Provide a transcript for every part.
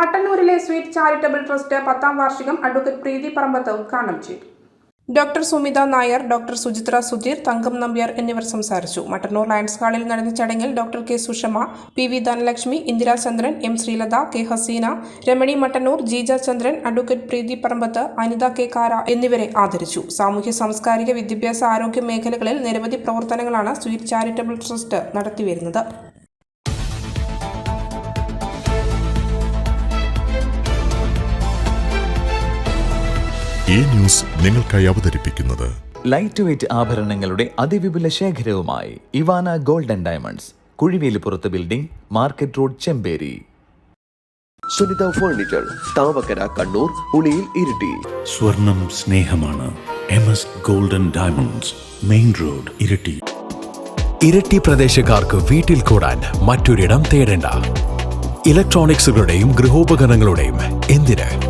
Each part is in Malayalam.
മട്ടന്നൂരിലെ സ്വീറ്റ് ചാരിറ്റബിൾ ട്രസ്റ്റ് പത്താം വാർഷികം അഡ്വക്കേറ്റ് പ്രീതി പറമ്പത്ത് ഉദ്ഘാടനം ചെയ്തു. ഡോക്ടർ സുമിത നായർ ഡോക്ടർ സുചിത്ര സുധീർ തങ്കം നമ്പ്യാർ എന്നിവർ സംസാരിച്ചു. മട്ടന്നൂർ ലയൺസ് ഹാളിൽ നടന്ന ചടങ്ങിൽ doctor K Sushama P V Dhanalakshmi Indira Chandran M Sreelatha K Haseena Ramani Mattannur Jeeja Chandran advocate Preethi Parambath Anitha K കാര എന്നിവരെ ആദരിച്ചു. സാമൂഹ്യ സാംസ്കാരിക വിദ്യാഭ്യാസ ആരോഗ്യ മേഖലകളിൽ നിരവധി പ്രവർത്തനങ്ങളാണ് സ്വീറ്റ് ചാരിറ്റബിൾ ട്രസ്റ്റ് നടത്തിവരുന്നത്. ഈ ന്യൂസ് നിങ്ങൾക്കായി അവതരിപ്പിക്കുന്നത്. ലൈറ്റ് വെയ്റ്റ് ആഭരണങ്ങളുടെ അതിവിപുല ശേഖരവുമായി Ivana golden diamonds Kuzhivelippurath building market road Chemperi. Sunitha furniture Thavakkara Kannur Uliyil Iritty. സ്വർണം സ്നേഹമാണ്. M S golden diamonds main road Iritty. Iritty പ്രദേശക്കാർക്ക് വീട്ടിൽ കൂടാൻ മറ്റൊരിടം തേടേണ്ട. ഇലക്ട്രോണിക്സുകളുടെയും ഗൃഹോപകരണങ്ങളുടെയും എന്തിന്?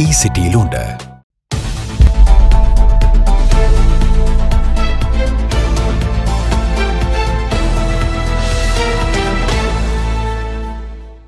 ഈ സിറ്റിയിലുണ്ട്.